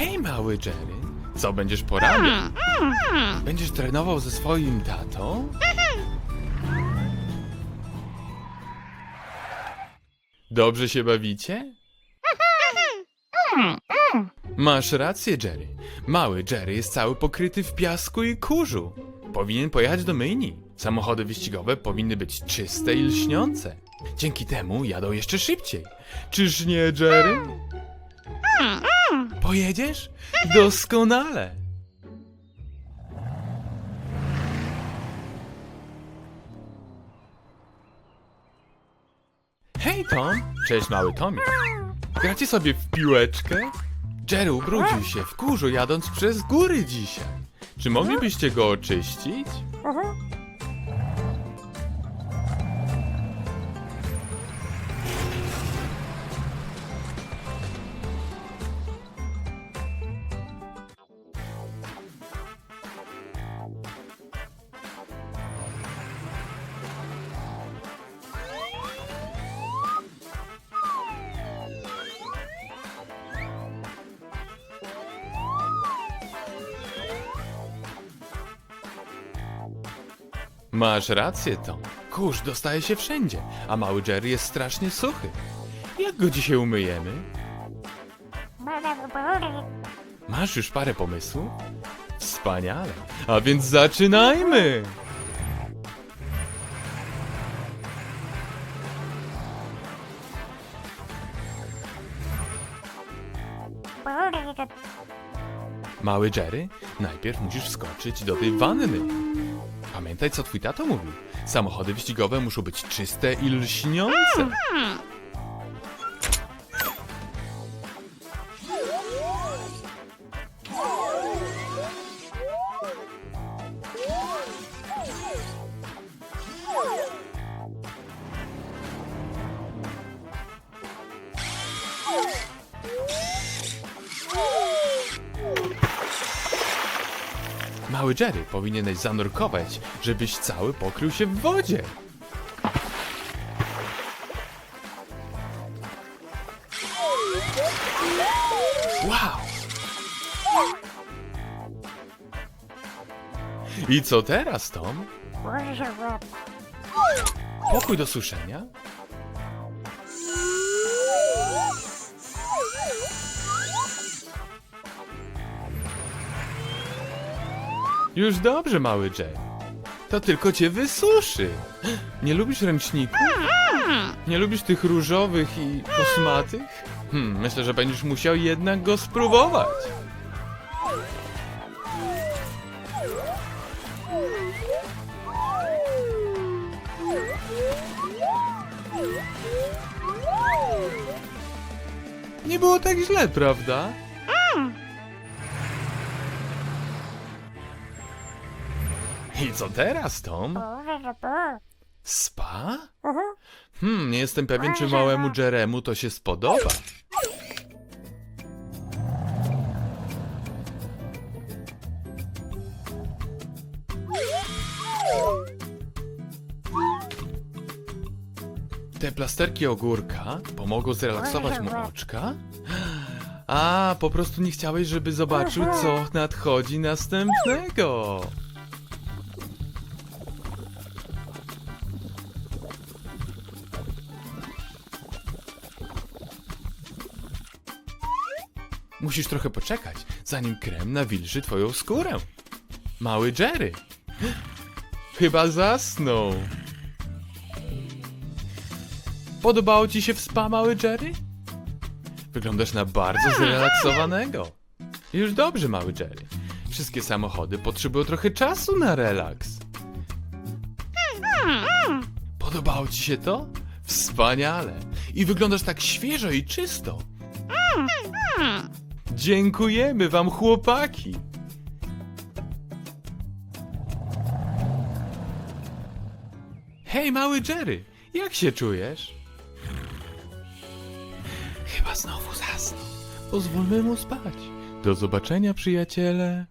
Hej, mały Jerry, co będziesz porabiał? Będziesz trenował ze swoim tatą? Dobrze się bawicie? Masz rację, Jerry. Mały Jerry jest cały pokryty w piasku i kurzu. Powinien pojechać do myjni. Samochody wyścigowe powinny być czyste i lśniące. Dzięki temu jadą jeszcze szybciej. Czyż nie, Jerry? Pojedziesz? Doskonale. Hej, Tom. Cześć, mały Tomie. Gracie sobie w piłeczkę? Jerry ubrudził się w kurzu jadąc przez góry dzisiaj. Czy moglibyście go oczyścić? Masz rację, Tom. Kurz dostaje się wszędzie, a mały Jerry jest strasznie suchy. Jak go dzisiaj umyjemy? Masz już parę pomysłów? Wspaniale. A więc zaczynajmy! Mały Jerry, najpierw musisz wskoczyć do tej wanny. Pamiętaj, co twój tato mówił. Samochody wyścigowe muszą być czyste i lśniące. Mały Jerry, powinieneś zanurkować, żebyś cały pokrył się w wodzie. Wow! I co teraz, Tom? Pokój do suszenia? Już dobrze, mały Jerry. To tylko cię wysuszy. Nie lubisz ręczników? Nie lubisz tych różowych i kosmatych? Hmm, myślę, że będziesz musiał jednak go spróbować. Nie było tak źle, prawda? I co teraz, Tom? Spa? Hmm, nie jestem pewien, czy małemu Jeremu to się spodoba. Te plasterki ogórka pomogą zrelaksować mu oczka? A, po prostu nie chciałeś, żeby zobaczył, co nadchodzi następnego. Musisz trochę poczekać, zanim krem nawilży twoją skórę. Mały Jerry. Chyba zasnął. Podobało ci się w spa, mały Jerry? Wyglądasz na bardzo zrelaksowanego. Już dobrze, mały Jerry. Wszystkie samochody potrzebują trochę czasu na relaks. Podobało ci się to? Wspaniale. I wyglądasz tak świeżo i czysto. Dziękujemy wam, chłopaki. Hej, mały Jerry, jak się czujesz? Chyba znowu zasnął. Pozwólmy mu spać. Do zobaczenia, przyjaciele.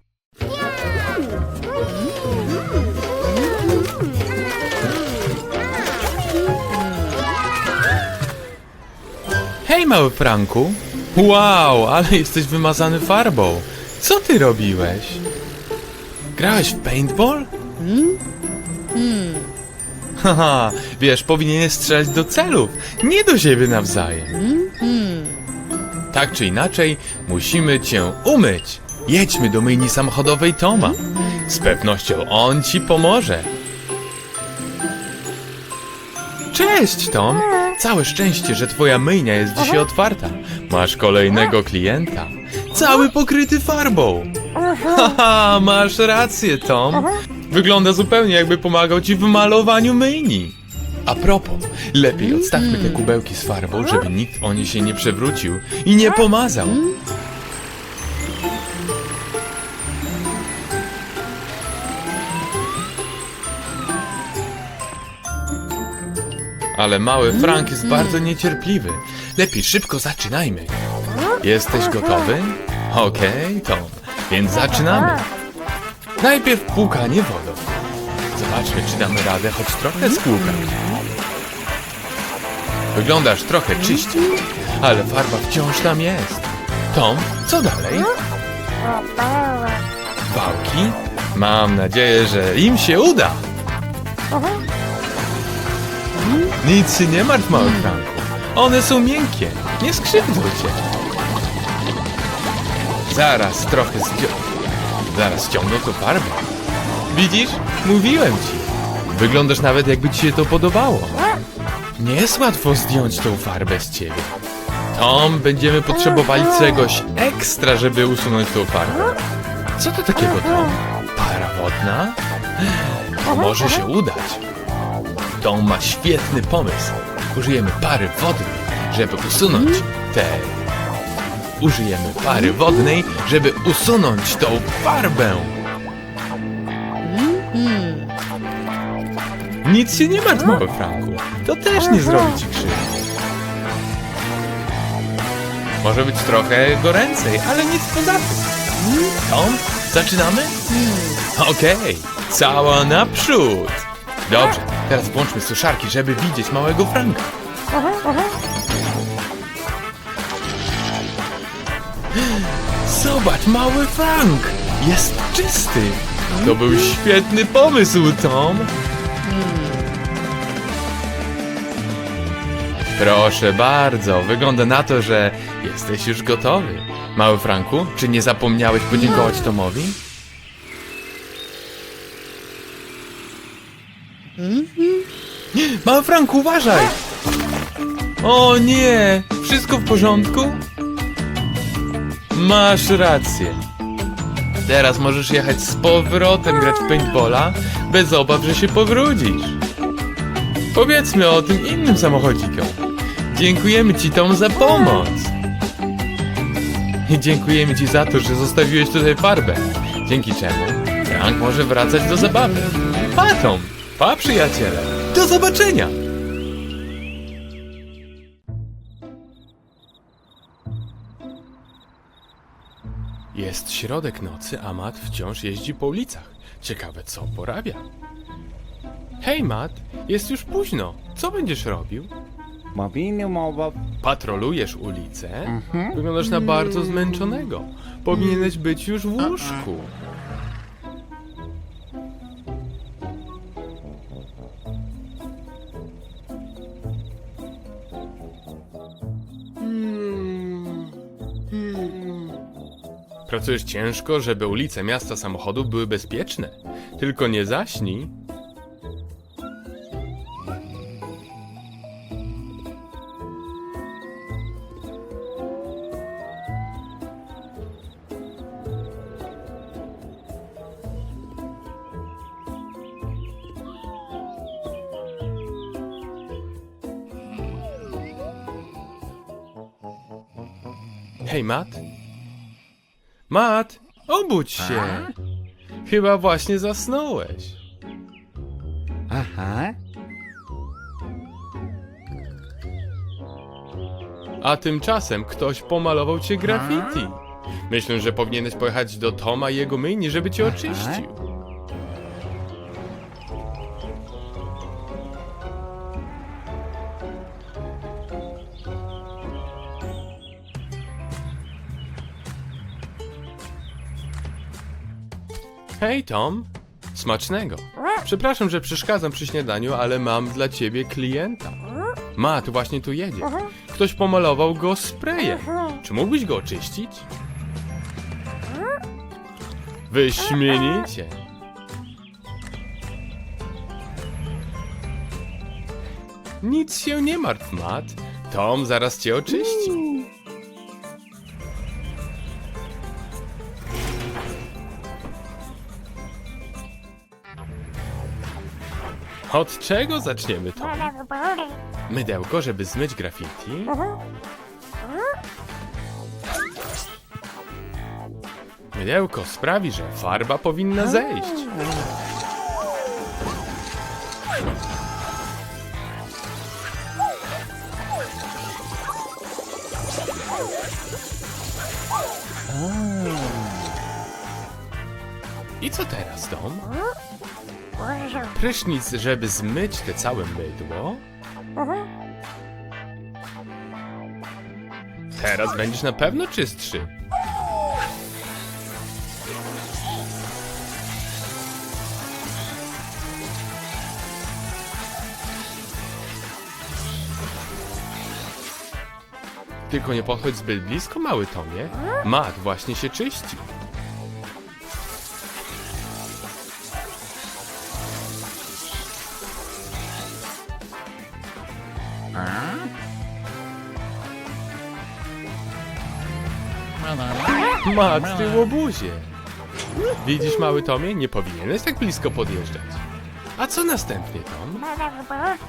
Hej, mały Franku. Wow, ale jesteś wymazany farbą. Co ty robiłeś? Grałeś w paintball? Haha, wiesz, powinieneś strzelać do celów, nie do siebie nawzajem. Tak czy inaczej, musimy cię umyć. Jedźmy do myjni samochodowej Toma. Z pewnością on ci pomoże. Cześć, Tom! Całe szczęście, że twoja myjnia jest dzisiaj otwarta. Masz kolejnego klienta. Cały pokryty farbą. Haha, masz rację, Tom. Wygląda zupełnie jakby pomagał ci w malowaniu myjni. A propos, lepiej odstawmy te kubełki z farbą, żeby nikt o nie się nie przewrócił i nie pomazał. Ale mały Frank jest bardzo niecierpliwy. Lepiej szybko zaczynajmy. Jesteś gotowy? Okej, Tom, więc zaczynamy. Najpierw płukanie wodą. Zobaczmy, czy damy radę choć trochę spłukać. Wyglądasz trochę czyściej, ale farba wciąż tam jest. Tom, co dalej? Wałki? Mam nadzieję, że im się uda. Nic się nie martw, mały Franku. One są miękkie. Nie skrzywdzą. Zaraz trochę zdjął. Zaraz ściągną to farbę. Widzisz? Mówiłem ci. Wyglądasz nawet jakby ci się to podobało. Nie jest łatwo zdjąć tą farbę z ciebie. Tom, będziemy potrzebowali czegoś ekstra, żeby usunąć tą farbę. Co to takiego, Tom? Para wodna? To może się udać. Tom ma świetny pomysł. Użyjemy pary wodnej, żeby usunąć te... Użyjemy pary wodnej, żeby usunąć tą farbę. Nic się nie martw, mały Franku. To też nie zrobi ci krzywdy. Może być trochę goręcej, ale nic poza tym. Tom, zaczynamy? Okej, cała naprzód. Dobrze, teraz włączmy suszarki, żeby widzieć małego Franka. Zobacz, mały Frank! Jest czysty! To był świetny pomysł, Tom! Proszę bardzo, wygląda na to, że jesteś już gotowy. Mały Franku, czy nie zapomniałeś podziękować Tomowi? Mały Franku, uważaj! O nie! Wszystko w porządku? Masz rację. Teraz możesz jechać z powrotem grać w paintballa, bez obaw, że się powrócisz. Powiedzmy o tym innym samochodzikom. Dziękujemy Ci, Tom, za pomoc. I dziękujemy Ci za to, że zostawiłeś tutaj farbę. Dzięki czemu Frank może wracać do zabawy. Pa, Tom! Pa, przyjaciele! Do zobaczenia! Jest środek nocy, a Matt wciąż jeździ po ulicach. Ciekawe, co porabia. Hej, Matt, jest już późno. Co będziesz robił? Mobilny mowa. Patrolujesz ulicę? Wyglądasz na bardzo zmęczonego. Powinieneś być już w łóżku. Pracujesz ciężko, żeby ulice miasta samochodów były bezpieczne. Tylko nie zaśnij. Hej, Matt? Matt, obudź się! Chyba właśnie zasnąłeś. Aha. A tymczasem ktoś pomalował cię graffiti. Myślę, że powinieneś pojechać do Toma i jego myjni, żeby cię oczyścił. Hej, Tom. Smacznego. Przepraszam, że przeszkadzam przy śniadaniu, ale mam dla ciebie klienta. Matt właśnie tu jedzie. Ktoś pomalował go sprayem. Czy mógłbyś go oczyścić? Wyśmienicie. Nic się nie martw, Matt. Tom zaraz cię oczyści. Od czego zaczniemy, Tom? Mydełko, żeby zmyć graffiti. Mydełko sprawi, że farba powinna zejść. I co teraz, Tom? Prysznic, żeby zmyć te całe mydło. Teraz będziesz na pewno czystszy. Tylko nie podchodź zbyt blisko, mały Tomie. Mat właśnie się czyści. Mat, ty łobuzie. Widzisz, mały Tomie, nie powinieneś tak blisko podjeżdżać. A co następnie, Tom?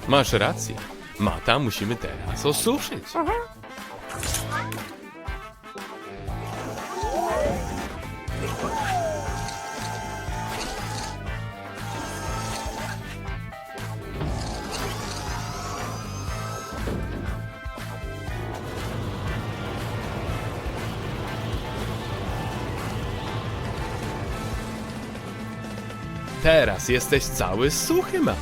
Masz rację. Mata musimy teraz osuszyć. Teraz jesteś cały suchy, Mat.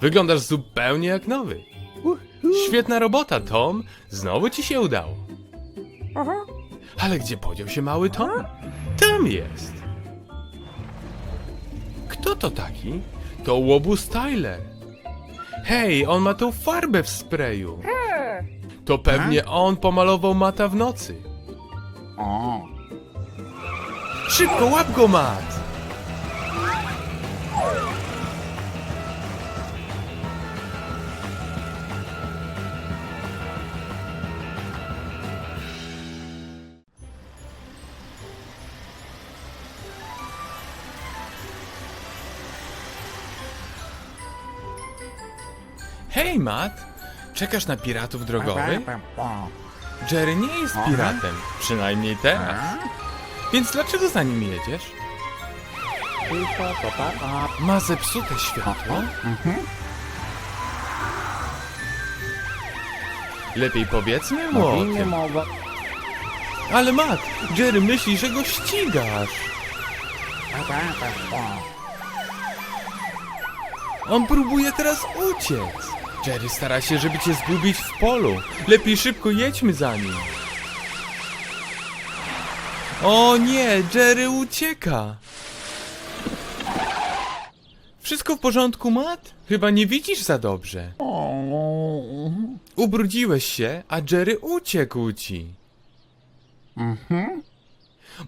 Wyglądasz zupełnie jak nowy. Świetna robota, Tom. Znowu ci się udało. Ale gdzie podział się mały Tom? Tam jest. Kto to taki? To łobuz Tyler. Hej, on ma tą farbę w sprayu. To pewnie on pomalował Mata w nocy. O, Szybko, łap go, Mat! Hej, Matt! Czekasz na piratów drogowych? Jerry nie jest piratem, przynajmniej teraz. Więc dlaczego za nim jedziesz? Ma zepsute światło? Lepiej powiedzmy mu o tym. Ale Matt, Jerry myśli, że go ścigasz. On próbuje teraz uciec. Jerry stara się, żeby cię zgubić w polu. Lepiej szybko jedźmy za nim. O nie, Jerry ucieka. Wszystko w porządku, Matt? Chyba nie widzisz za dobrze. Ubrudziłeś się, a Jerry uciekł ci.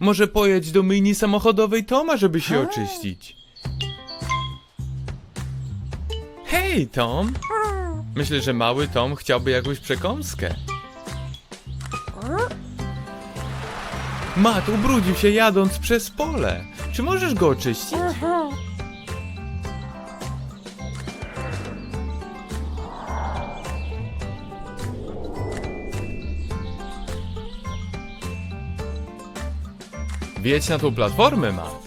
Może pojedź do myjni samochodowej Toma, żeby się oczyścić. Hej, Tom! Myślę, że mały Tom chciałby jakąś przekąskę. Matt ubrudził się jadąc przez pole. Czy możesz go oczyścić? Wjedź na tą platformę, Matt.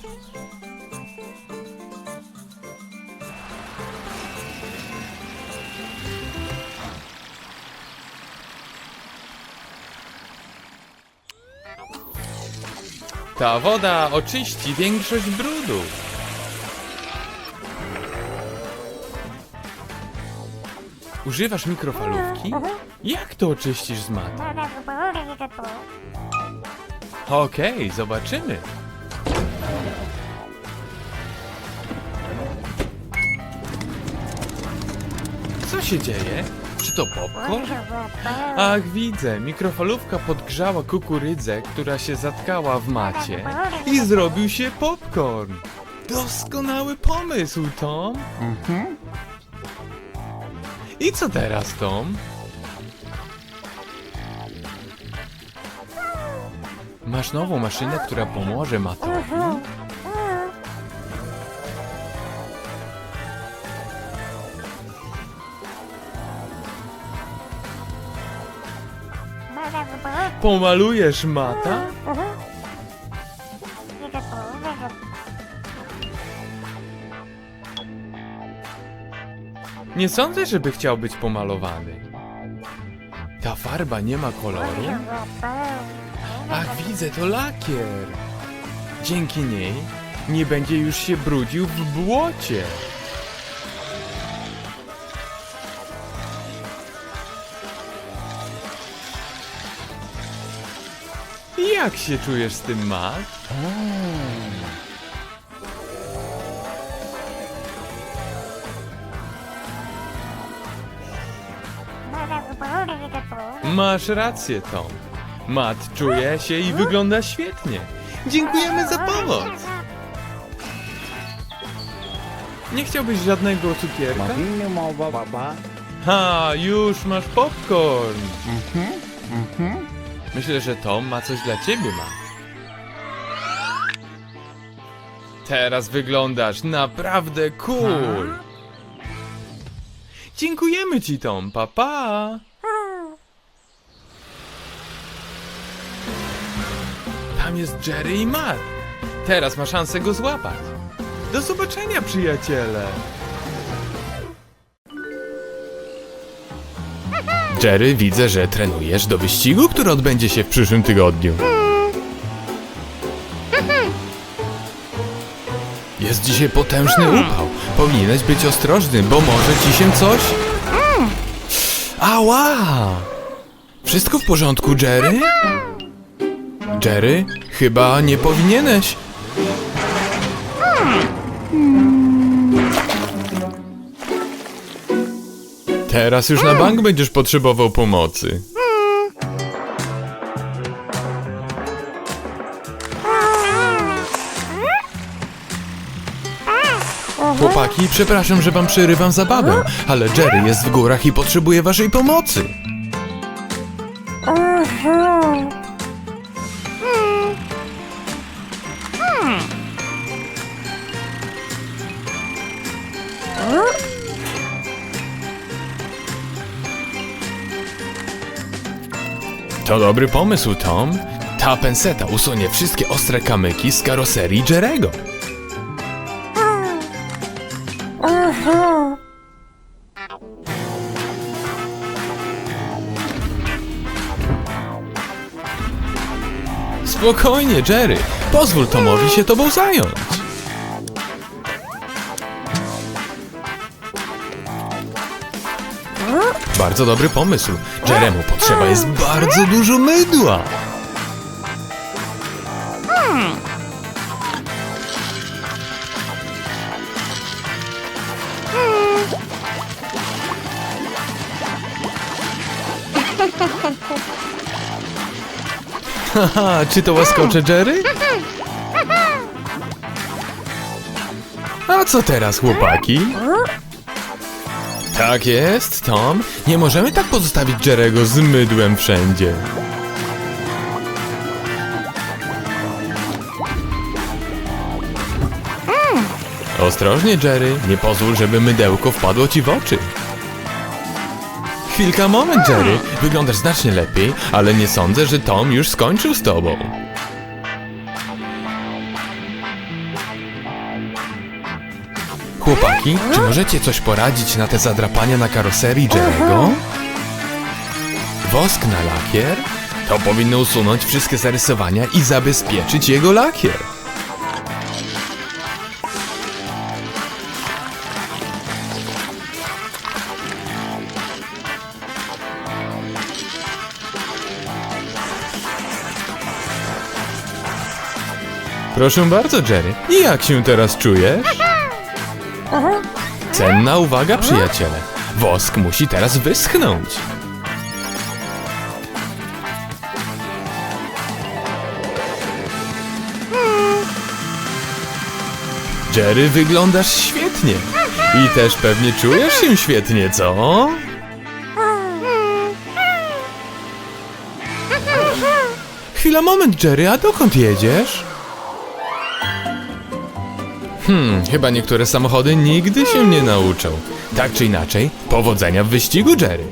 Ta woda oczyści większość brudu. Używasz mikrofalówki? Jak to oczyścisz z maty? Okej, zobaczymy. Co się dzieje? To popcorn? Ach, widzę. Mikrofalówka podgrzała kukurydzę, która się zatkała w macie i zrobił się popcorn. Doskonały pomysł, Tom. Mhm. I co teraz, Tom? Masz nową maszynę, która pomoże Matowi? Pomalujesz Mata? Nie sądzę, żeby chciał być pomalowany. Ta farba nie ma koloru? Ach, widzę, to lakier. Dzięki niej nie będzie już się brudził w błocie. Jak się czujesz z tym, Matt? Masz rację, Tom. Matt czuje się i wygląda świetnie. Dziękujemy za pomoc. Nie chciałbyś żadnego cukierka? Baba? Ha, już masz popcorn. Mhm. Mhm. Myślę, że Tom ma coś dla ciebie, ma. Teraz wyglądasz naprawdę cool. Dziękujemy ci, Tom. Pa, pa. Tam jest Jerry i Matt. Teraz ma szansę go złapać. Do zobaczenia, przyjaciele. Jerry, widzę, że trenujesz do wyścigu, który odbędzie się w przyszłym tygodniu. Jest dzisiaj potężny upał. Powinieneś być ostrożny, bo może ci się coś... Ała! Wszystko w porządku, Jerry? Jerry, chyba nie powinieneś. Teraz już na bank będziesz potrzebował pomocy. Chłopaki, przepraszam, że wam przerywam zabawę, ale Jerry jest w górach i potrzebuje waszej pomocy. To dobry pomysł, Tom. Ta penseta usunie wszystkie ostre kamyki z karoserii Jerego. Spokojnie, Jerry. Pozwól Tomowi się tobą zająć. Bardzo dobry pomysł. Jeremu potrzeba jest bardzo dużo mydła. Haha, czy to łaskocze Jerry? A co teraz, chłopaki? Tak jest, Tom. Nie możemy tak pozostawić Jerego z mydłem wszędzie. Ostrożnie, Jerry. Nie pozwól, żeby mydełko wpadło ci w oczy. Chwilka, moment, Jerry. Wyglądasz znacznie lepiej, ale nie sądzę, że Tom już skończył z tobą. czy możecie coś poradzić na te zadrapania na karoserii Jerego? Wosk na lakier? To powinno usunąć wszystkie zarysowania i zabezpieczyć jego lakier. Proszę bardzo, Jerry. I Jak się teraz czujesz? Cenna uwaga, przyjaciele. Wosk musi teraz wyschnąć. Jerry, wyglądasz świetnie. I też pewnie czujesz się świetnie, co? Chwila, moment, Jerry, a dokąd jedziesz? Hmm, chyba niektóre samochody nigdy się nie nauczą. Tak czy inaczej, powodzenia w wyścigu, Jerry.